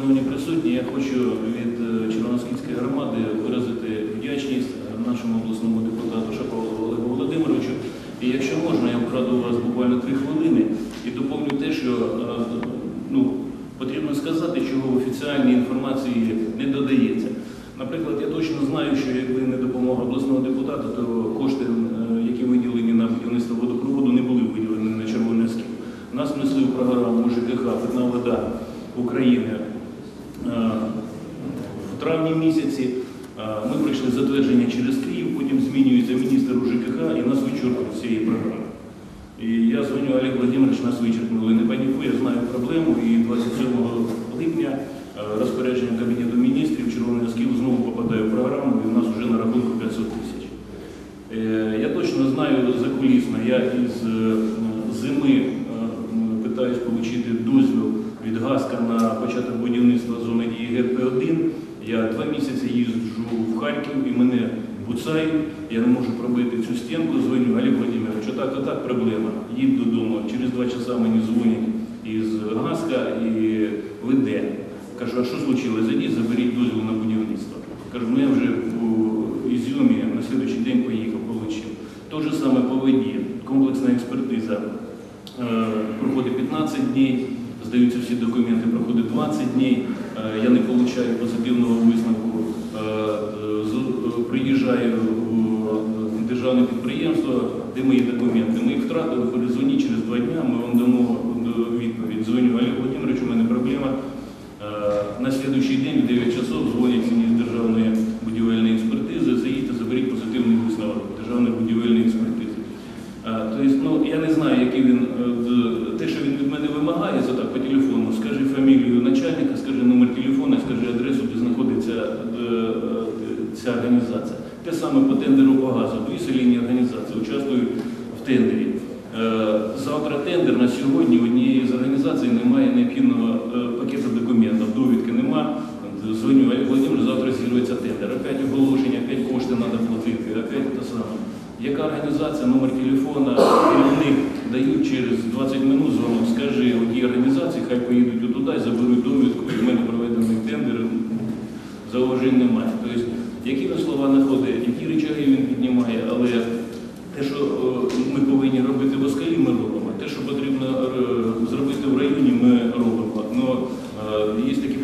Шановні присутні, я хочу від е, Червоноскільської громади виразити вдячність е, нашому обласному депутату Шаповалу Олегу Володимировичу. І якщо можна, я вкраду у вас буквально три хвилини і доповню те, що е, ну, потрібно сказати, чого в офіціальній інформації не додається. Наприклад, я точно знаю, що якби не допомога обласного депутата, то кошти, які виділені на будівництво водопроводу, не були виділені на Червоний Скіл. Нас внесли в програму ЖКХ «Питна вода України в травні місяці. Е, Ми пройшли затвердження через Київ, потім змінюється міністр у ЖКХ і нас вичерпують з цієї програми. І я дзвоню Олег Володимирович, нас вичерпнули. Не панікуй, я знаю проблему. І 27 липня е, розпорядженням Кабінету міністрів Червоний Оскіл знову попадає в програму, і в нас вже на рахунку 500 тисяч. Е, Я точно знаю закулісно, я із е, зими е, питаюсь отримати дозвіл від ГАСКа на початок будівництва зони дії ГРП-1. Я два місяці їжджу в Харків і мене буцають, я не можу пробити цю стінку, дзвоню, Олег Владимирович, отак, отак проблема. Їдь додому, через два часа мені дзвонять із ГАСКа і ви де? Кажу, а що случилось? Зайдіть, заберіть дозвіл на будівництво. Кажу, ну я вже у Ізюмі на слідуючий день поїхав, отримав. То же саме по воді. Комплексна експертиза е, проходить 15 днів, здаються всі документи, проходить 20 днів. Е, я не отримую позитивного висновку. Е, е, приїжджаю в державне підприємство, де мої документи. Ми їх втратили, перезвоніть через два дні, ми вам дамо відповідь. Дзвоню Олег Володимирович, у мене проблема. На слідуючий день в 9 часов дзвонять мені з державної будівельної експертизи, заїдьте, заберіть позитивний висновок державної будівельної експертизи. Тобто, ну, я не знаю, який він, те, що він це так по телефону, скажи фамілію начальника, скажи номер телефону, скажи адресу, де знаходиться е, е, ця організація. Те саме по тендеру по газу. Дві солідні організації участвують в тендері. Е, Завтра тендер на сьогодні однієї з організацій немає необхідного пакету документів, довідки нема. Дзвоню, Володимир, завтра зірветься тендер. Опять оголошення, опять кошти треба платити, опять те саме. Яка організація, номер телефона, керівник дають через 20 минут дзвонок, скажи одній організації, хай поїдуть туди і заберуть довідку, і в мене проведений тендер, зауважень немає. Тобто, які він слова знаходить, які речаги він піднімає, але те, що е, ми повинні робити в Оскалі, ми робимо. Те, що потрібно е, зробити в районі, ми робимо. Но е, є такі